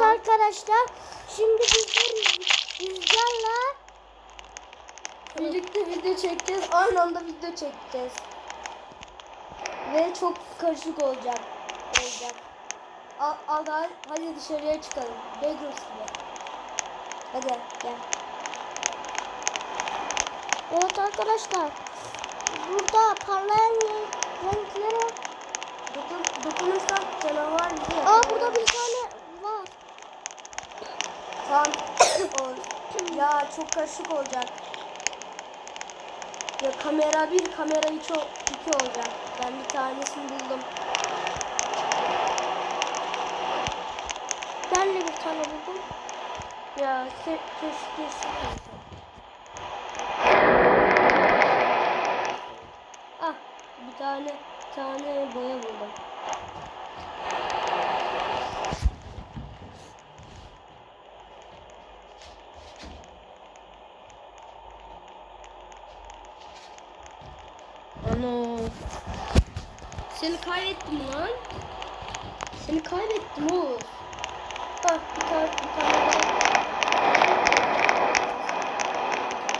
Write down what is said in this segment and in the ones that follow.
Evet arkadaşlar. Şimdi bizler Rüz- Rüzgar'la Birlikte video çekeceğiz. Aynı anda video çekeceğiz. Ve çok karışık olacak. Olacak. Al, hadi dışarıya çıkalım. Bedros gibi. Hadi gel. Evet arkadaşlar. Burada parlayan re- renkleri. Dokun, dokunursak canavar bizi Aa burada bir tane. Tamam. O- ya çok karışık olacak. Ya kamera bir, kamera iki, iki olacak. Ben bir tanesini buldum. Ben de bir tane buldum. Ya keşke olsa. Ah bir tane tane boya buldum. Ano. Seni kaybettim lan. Seni kaybettim Oğuz. Ah bir tane bir tane.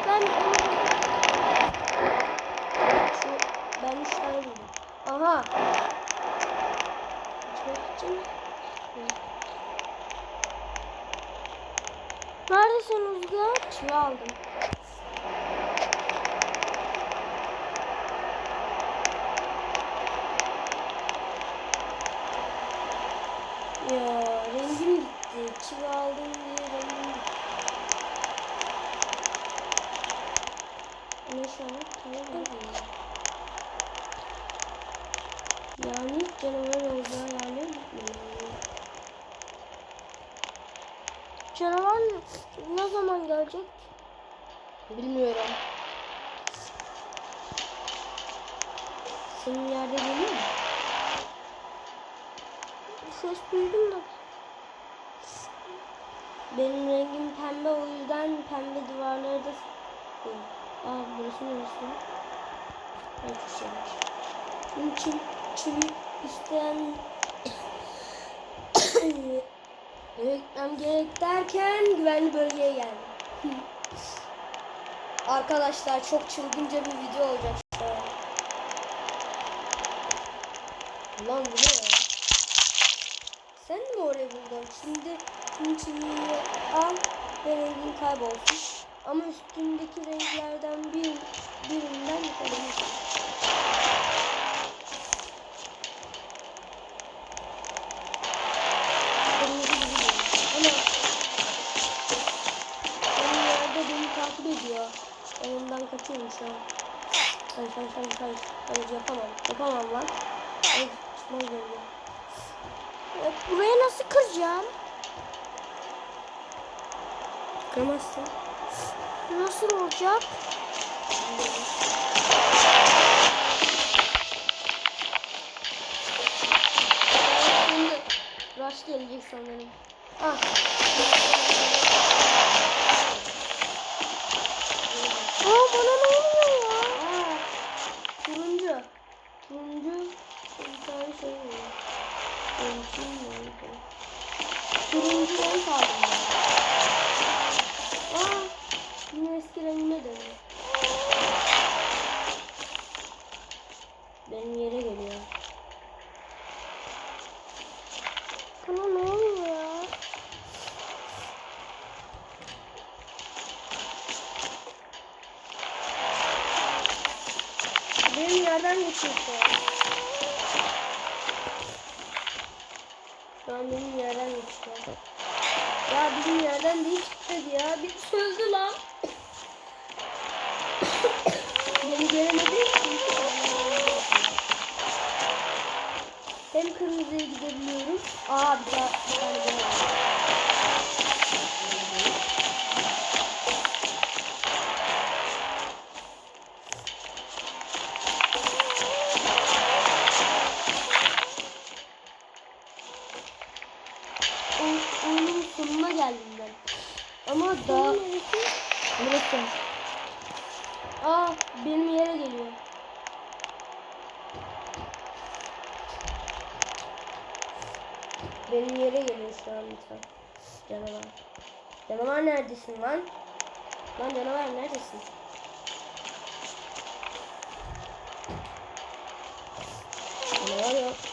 Ben Şu ben üç tane buldum. Aha. İçin. Neredesin Rüzgar? Çivi aldım. Ya rengim Çivi aldım diye gitti. Ne şu an? Tamam? Yani canavar olacağı yerlere gitmiyorum. Canavar ne zaman gelecek? Bilmiyorum. Senin yerde geliyor mu? Ses duydum da. Benim rengim pembe o yüzden pembe duvarları da Aa burası neresi? Şey var. Bunun için çivi isteyen gitmem gerek derken güvenli bölgeye geldim. Arkadaşlar çok çılgınca bir video olacak. Lan bu ne Sen mi orayı buldun? Şimdi şimdi çiviyi al ve rengin kaybolsun. Ama üstündeki renklerden bir birinden ediyor. Ben ondan kaçıyorum şu an. Hayır hayır hayır hayır. Hayır yapamam. Yapamam lan. Hayır çıkmam gerekiyor. Ya burayı nasıl kıracağım? Kıramazsın. Nasıl olacak? Şimdi rush gelecek sanırım. Ah. Oh, Benim yere geliyor şu an lütfen. Canavar. Canavar neredesin lan? Lan canavar neredesin? Canavar yok.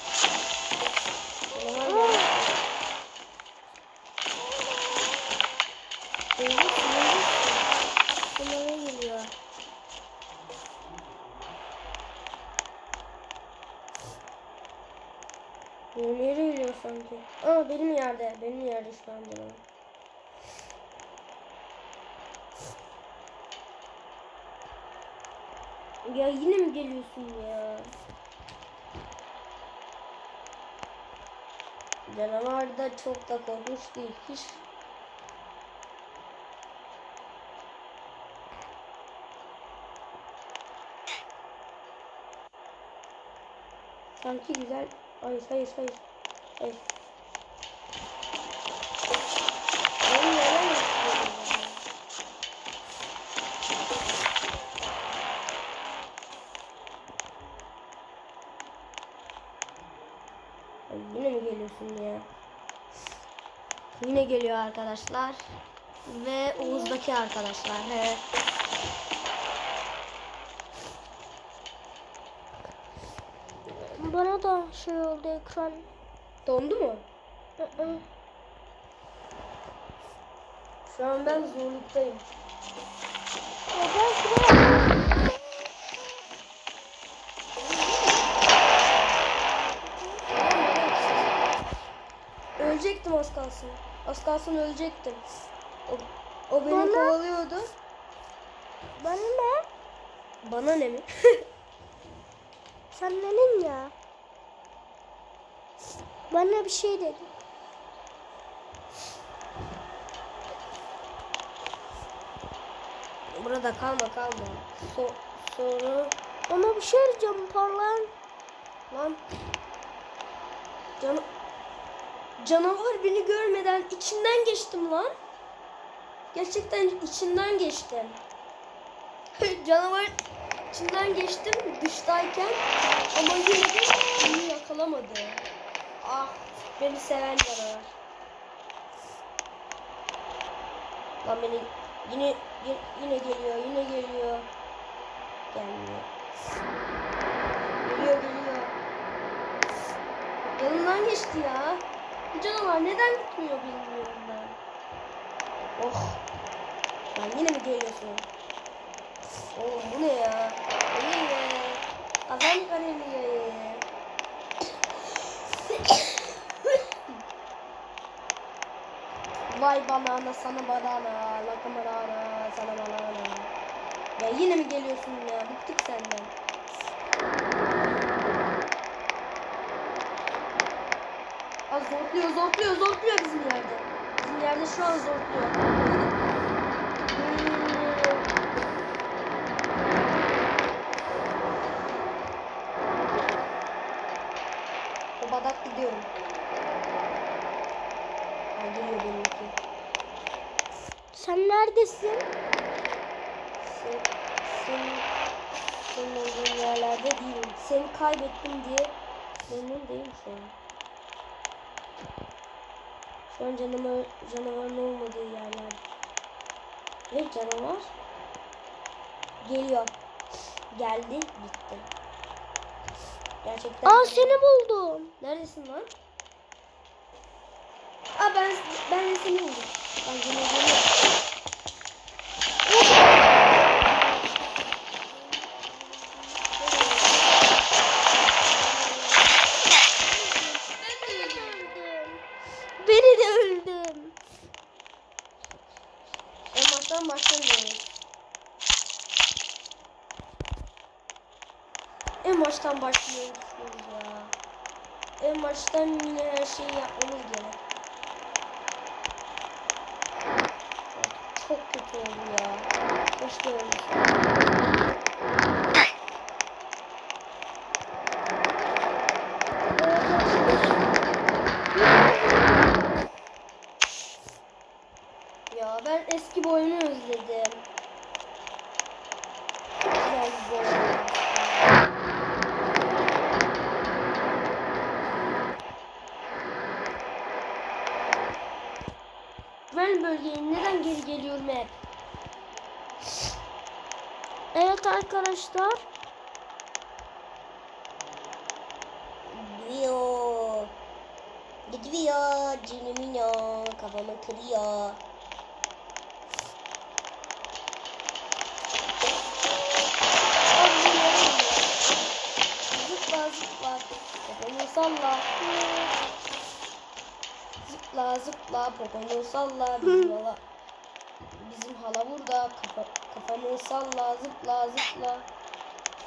Yere geliyor sanki. Aa benim yerde. Benim yerde şu an canavar. Ya yine mi geliyorsun ya? Canavar da çok da korkunç değil. Hiç Sanki güzel. Hayır, hayır, hayır. Hayır. Yine mi geliyorsun ya? Yine geliyor arkadaşlar. Ve Oğuz'daki arkadaşlar. He. Bana da şey oldu ekran. Dondu mu? Hı hı. Şu an ben zorluktayım. Ya ben şuraya Ölecektim az kalsın. Az kalsın ölecektim. O, o beni Bana- kovalıyordu. Bana ne? Bana ne mi? Sen benim ya. Bana bir şey dedi. Burada kalma kalma. So, sonra Bana bir şey diyeceğim parlayan. lan Can canavar beni görmeden içinden geçtim lan. Gerçekten içinden geçtim. canavar içinden geçtim dıştayken ama yine de beni yakalamadı. Ah beni seven canavar. Lan beni yine yine geliyor yine geliyor. Gelmiyor. Geliyor geliyor. Yanından geçti ya. Bu canavar neden gitmiyor bilmiyorum ben. Oh. Lan yine mi geliyorsun? Oğlum bu ne ya? Nereye? Kazan kareliye. Vay banana sana banana, laka banana, sana banana. Ya yine mi geliyorsun ya? Bıktık senden. Az zorluyor, zorluyor, zorluyor bizim yerde. Bizim yerde şu an zorluyor. O badak gidiyorum. Ha, geliyor benimki. Sen neredesin? Sen, senin, senin olduğun yerlerde değilim. Seni kaybettim diye memnun değilim şu an. Şu an canavar, canavarın olmadığı yerler. Ve canavar geliyor. Geldi, gitti. Gerçekten. Aa seni buldum. Neredesin lan? Aa ben ben de seni buldum. Ben geliyorum. Beni de öldüm. En baştan başlamıyoruz. En baştan başlıyoruz ya. En baştan yine her şeyi yapmamız gerek. Çok kötü oldu ya. Keşke ölmeseydim. Ya ben eski bu oyunu özledim. Çok güzel bir oyun. güvenli bölgeye neden geri geliyorum hep? Evet arkadaşlar. Gidiyor. Gidiyor. Cinimino. Kafamı kırıyor. Zıpla poponu salla. Bizim hala, bizim hala burada. Kafa, kafanı salla zıpla zıpla.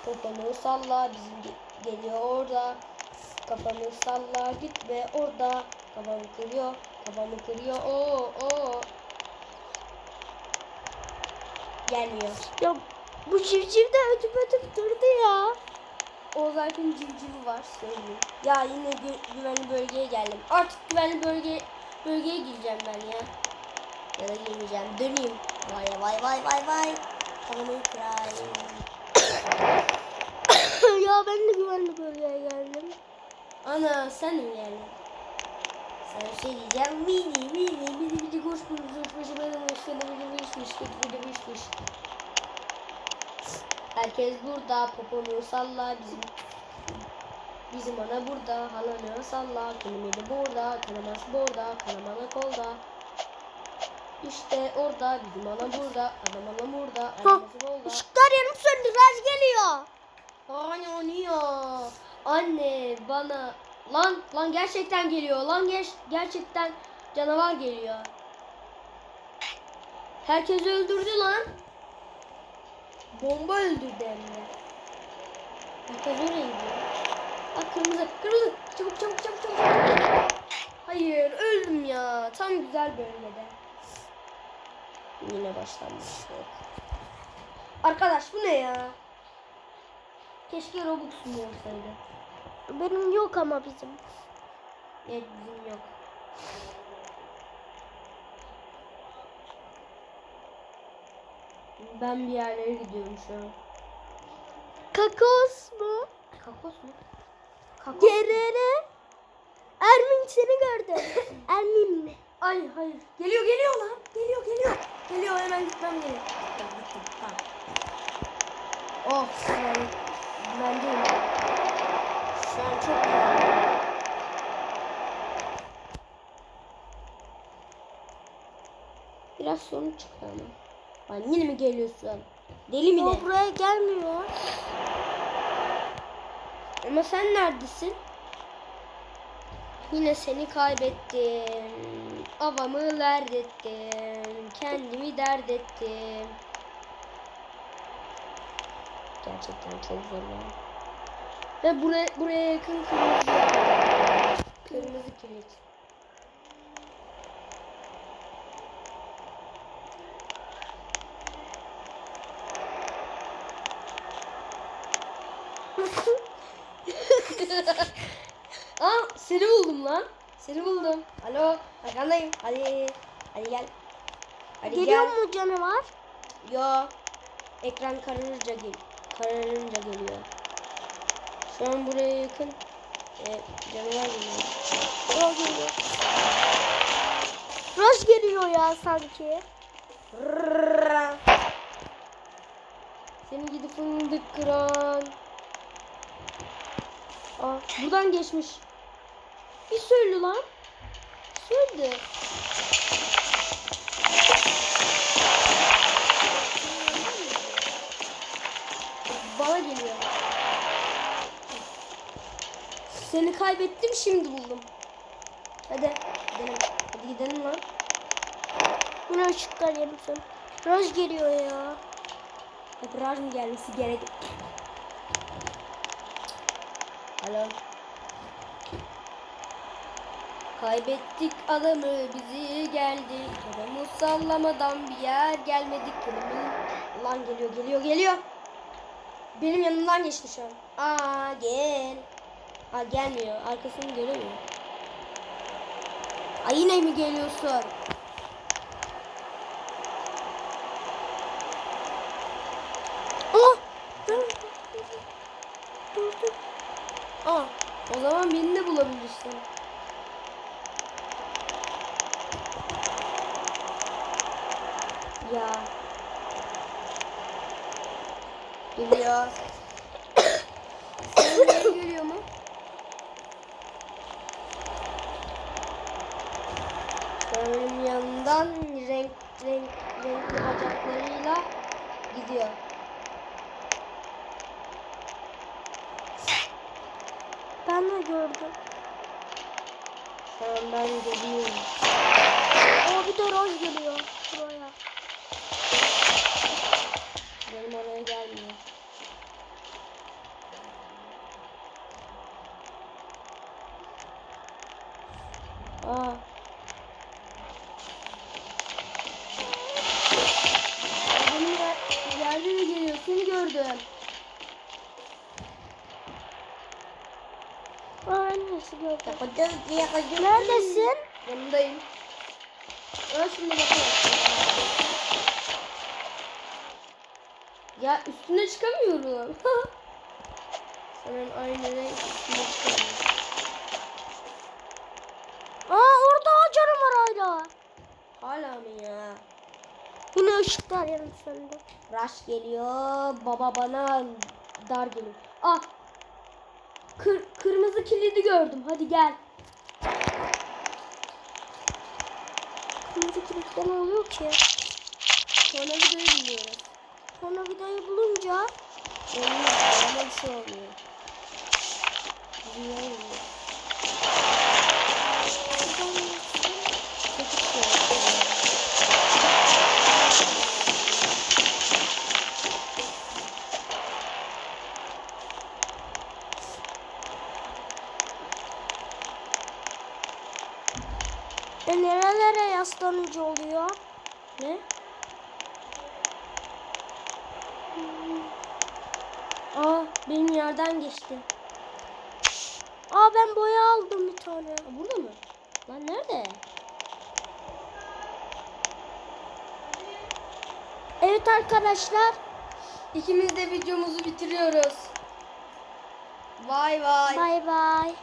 Poponu salla. Bizim ge- geliyor orada. Kafanı salla gitme orada. Kafamı kırıyor. Kafamı kırıyor. Oo oo. Gelmiyor. Ya bu civciv de ötüp ötüp durdu ya. Oğuz Alp'in civcivi var söyleyeyim. Ya yine gü- güvenli bölgeye geldim. Artık güvenli bölge bölgeye gireceğim ben ya. Ya da girmeyeceğim. Döneyim. Vay vay vay vay vay. Kanamayı kırayım. ya ben de güvenli bölgeye geldim. Ana sen mi geldin? Sana bir şey diyeceğim. Mini mini mini mini koş koş koş koş koş koş Herkes burada poponu salla bizim Bizim ana burada. Halanı salla. Kelimeli burada. Kanaması burada. Kanamanı kolda. İşte orada. Bizim ana burada. Anam burada. Anası kolda. Işıklar yanım söndü. Raz geliyor. Anne o niye ya? Anne bana lan lan gerçekten geliyor. Lan ger gerçekten canavar geliyor. Herkes öldürdü lan. Bomba öldürdü hem de. Herkes oraya gidiyor. Aa, kırmızı kırmızı çabuk çabuk çabuk çabuk. Hayır öldüm ya. Tam güzel bölgede. Yine başlanmıştık. Arkadaş bu ne ya? Keşke Robux'um olsaydı. Benim yok ama bizim. Evet bizim yok. Ben bir yerlere gidiyorum şu an. Kakos mu? Kakos mu? Gerere. Ermin seni gördü. Ermin mi? Ay hayır. Geliyor geliyor lan. Geliyor geliyor. Geliyor hemen gitmem gerek. Tamam, gittim, tamam. Oh yani güvendeyim. Şu an çok güvendim. Biraz sorun çıktı ama. Lan yine mi geliyorsun? Deli mi ne? O buraya gelmiyor. Ama sen neredesin? Yine seni kaybettim. Avamı dert ettim. Kendimi dert ettim. Gerçekten çok zor lan. Ve buraya, buraya yakın kırmızı Kırmızı kilit. Aa seni buldum lan. Seni buldum. Alo arkandayım. Hadi. Hadi gel. Hadi Geliyor gel. mu canavar? Yo. Ekran kararınca gel. Kararınca geliyor. Şu an buraya yakın. E, canavar geliyor. O geliyor. Raz geliyor ya sanki. Seni gidi fındık kıran. Aa, buradan geçmiş. Bir söylü lan. Söyledi. Bana geliyor. Seni kaybettim şimdi buldum. Hadi gidelim. Hadi gidelim lan. Yine ışıklar yanım söndü. Raz geliyor ya. Hep Raj mı gelmesi gerek? Alo. Kaybettik adamı bizi geldi. Adamı sallamadan bir yer gelmedik. Lan geliyor geliyor geliyor. Benim yanımdan geçti şu an. Aa gel. Aa gelmiyor. Arkasını göremiyor. Ay yine mi geliyorsun? Oh! Dur. Dur dur. Aa, o zaman beni bulabilirsin. Ya. Geliyor. Nereye geliyor mu? Benim yanımdan renk renk renkli bacaklarıyla gidiyor. Ben de gördüm. An ben geliyorum. O bir de Roj geliyor buraya. Benim oraya gelmiyor. Aa. Benim yer, yerde de geliyor. Seni gördüm. Gördüm? Yakacağız diye yakacağız. Neredesin? Yanındayım. Şimdi bakalım. Ya üstüne çıkamıyorum. Senin aynı renk üstüne çıkamıyorum. Aa orada o canavar hala. Hala mı ya? Yine ışıklar yanım söndü. Rush geliyor. Baba bana dar geliyor. Ah. Kır, kırmızı kilidi gördüm. Hadi gel. Kırmızı kilitler ne oluyor ki? Sonra videoyu biliyoruz. Sonra vidayı bulunca Olmuyor. Ama bir şey olmuyor. Dünya e, nerelere yaslanınca oluyor? Ne? Aa benim yerden geçti. Aa ben boya aldım bir tane. Aa, burada mı? Lan nerede? Evet arkadaşlar. İkimiz de videomuzu bitiriyoruz. Vay vay. Bay bay.